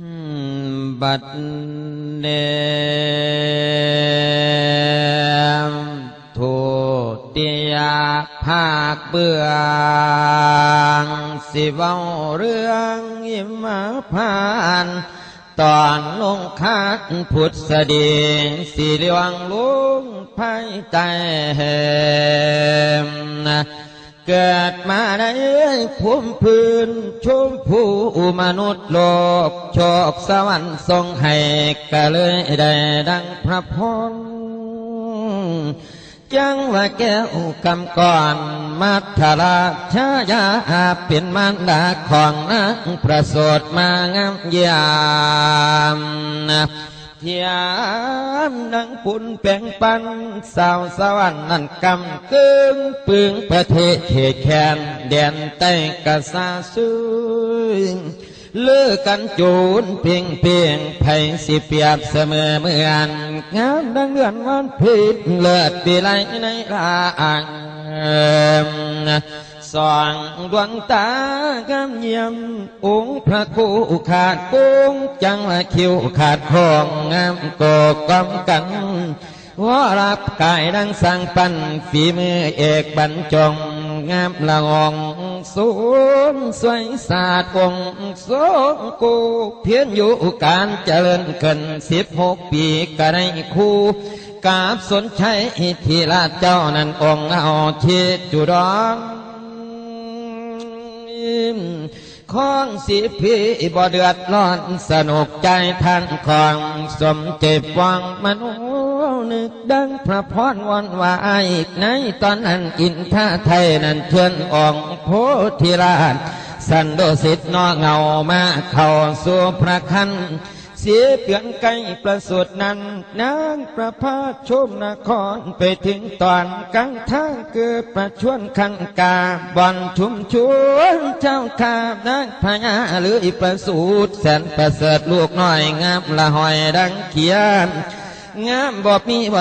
บัดเนมทูติยาภาคเบื้องสิเว้าเรื่องอิมาพานตอนลงคาดพุทธสดีสีเหลืองลุงภายใจนะ เกิดมาได้ภูมิพื้นชมผู้มนุษย์โลกโชคสวรรค์ทรงให้ก็เลยได้ดังพระพรจังว่าแก้วกำก่อนมัทราชายาเป็นมารดาของนางประโสดมางามยาม เทียมนังปุ่นแปงปันสาวสวรรค์นั่นกำกึ่งปึงประเทศเขตแคนแดนใต้กะซาซุยเลือกันจูนเพียงเพียงไผสิเปียบเสมอเมือนงามดังเดือนวันพิษเลิศปีไรในราองดวงตาง ค์พระครูขาดกุ้งจังละคิวขาดคองงามโกกำกันว่ารับกายดังสังปันฝีมือเอกบรรจง งามละอองสูงสวยสาดวงโสกูเพียนอยู่การเจริญขึ้นสิบหกปีก็ได้คู่กาบสนใช้ทีละเจ้านั้นองเอาทิดจุดอง ของสิพีบ่เดือดร้อนสนุกใจท่านของสมเจ็บวังมนุนึกดังพระพรวันวายในตอนนั้นอินท่าไทยนั้นเชิญองค์โพธิราชสันโดสิตนอเงามาเข้าสู่พระคัน เสียเปลี่ยนไกลประสูตรนั้น นางประพาสชมนครไปถึงตอนกลางทางเกิดประชวนขันกาบอนชุมชวนเจ้าขามนางพญาหรือประสูตรแสนประเสริฐลูกน้อยงามละหอยดังเขียนงามบ่มีบ่